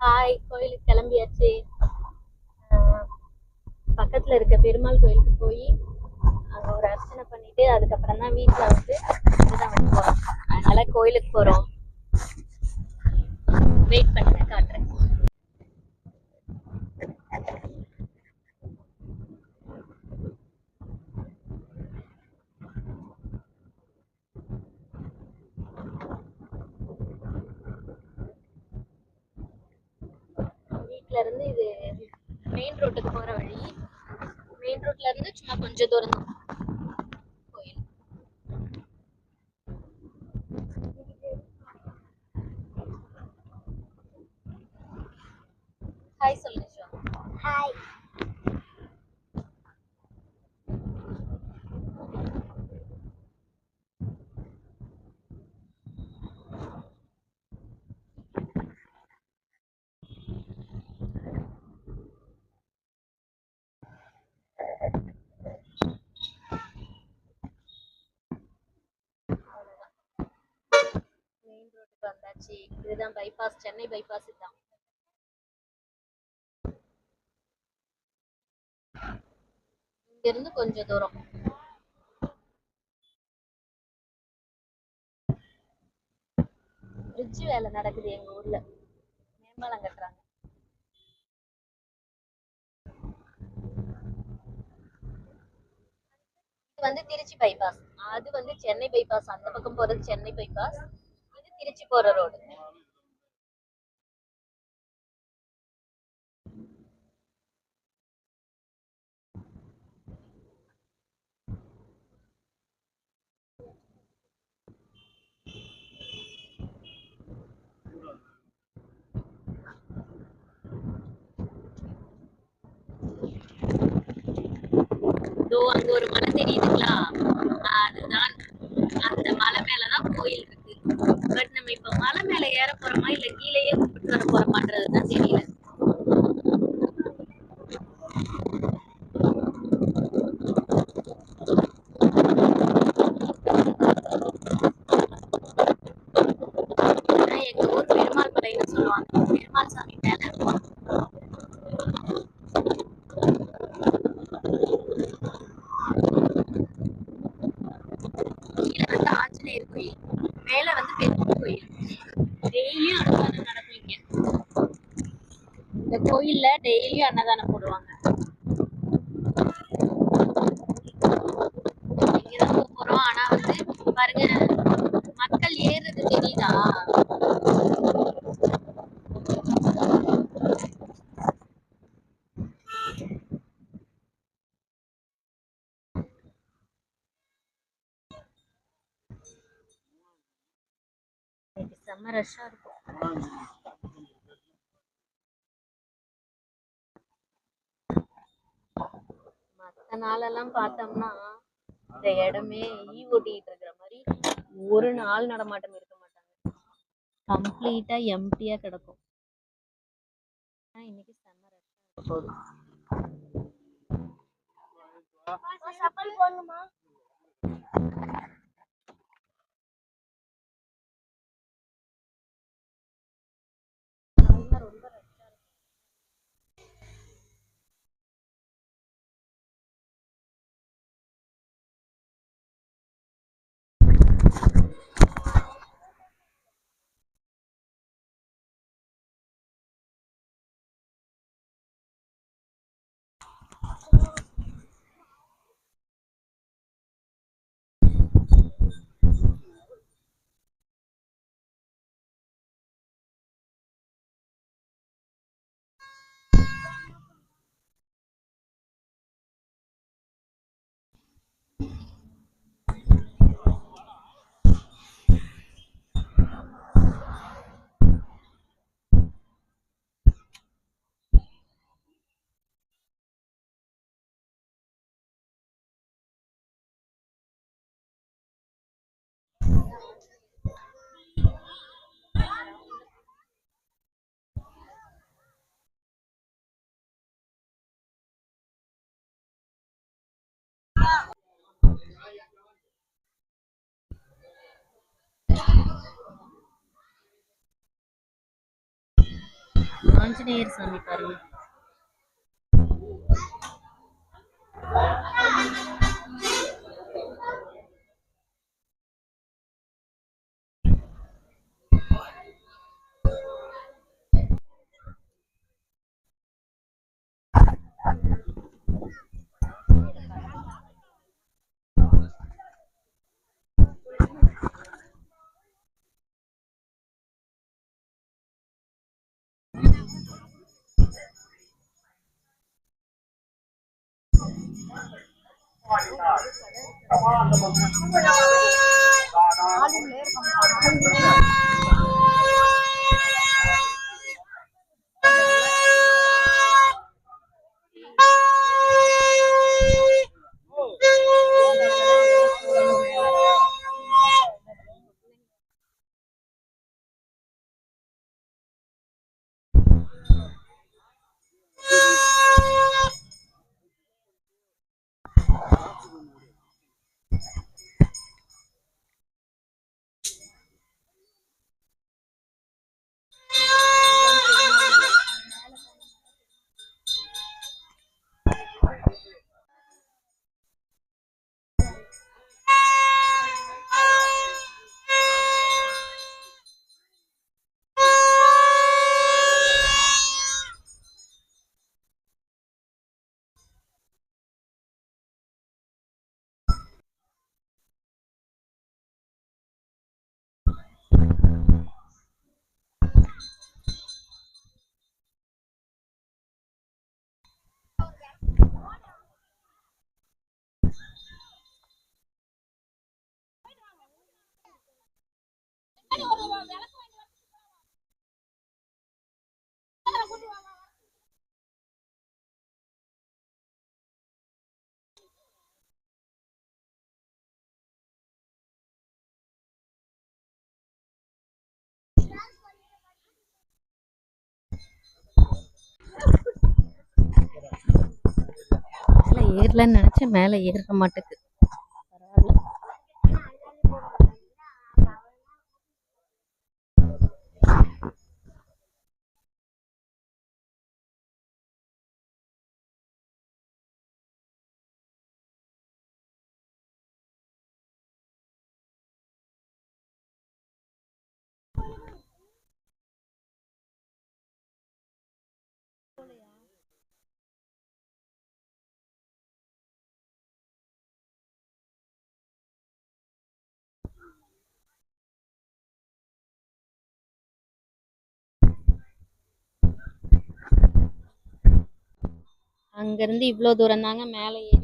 Hi கோயிலுக்கு கிளம்பியாச்சு. பக்கத்தில் இருக்க பெருமாள் கோயிலுக்கு போய் அங்கே ஒரு அர்ச்சனை பண்ணிட்டு அதுக்கப்புறம் தான் வீட்டில் வந்து இதுதான் வந்து அதனால கோயிலுக்கு போகிறோம் வெயிட் பண்ணுங்க காட்டுறேன். இருந்து இது மெயின் ரோட்டுக்கு போற வழி. மெயின் ரோட்ல இருந்து சும்மா கொஞ்சம் தூரம் தான் கோயில் ஹாய் சொல்லுங்க சிவா ஹாய் மெயின் வந்தாச்சு. இதுதான் பைபாஸ் சென்னை பைபாஸ் இதுதான். இங்க இருந்து கொஞ்சம் தூரம். பிரிட்ஜ் வேலை நடக்குது எங்க ஊர்ல. மேம்பாலம் கட்டுறாங்க. இது வந்து திருச்சி பைபாஸ் அது வந்து சென்னை பைபாஸ் அந்த பக்கம் போறது சென்னை பைபாஸ் திருச்சி போற ரோடு இதோ அங்க ஒரு மலை தெரியுதுங்களா அதுதான் அந்த மலை மேலதான் கோயில் இருக்கு பட் நம்ம இப்ப மலை மேல ஏற போறோமா இல்ல கீழேயே கும்பிட்டு வர போறோமான்றதுதான் தெரியல ஆனா எங்க ஊர் பெருமாள் மலைன்னு சொல்லுவாங்க பெருமாள் சாமி மேல கீழே வந்து கோயில் மேல வந்து பெருமாள் கோயில். டெய்லியும் அன்னதானம் நடக்கும் இங்க இந்த கோயில்ல டெய்லியும் அன்னதானம் போடுவாங்க. இங்கதான் போறோம். ஆனா வந்து பாருங்க இன்னைக்கு செம்ம ரஷ்ஷா இருக்கும். மத்த நாளெல்லாம் பார்த்தோம்னா இந்த இடமே ஈ ஓட்டிட்டு இருக்கிற மாதிரி ஒரு நாள் நடமாட்டம் இருக்க மாட்டாங்க. கம்ப்ளீட்டா எம்டியா கிடக்கும். இன்னைக்கு செம்ம ரஷ்ஷா இருக்க. మంచి నీరు స్వామి சாமி பாருங்க மேல ஏறலன்னு நினச்சேன் மேல ஏற மாட்டேங்குது அங்க இருந்து தூரம் தாங்க மேல ஏறி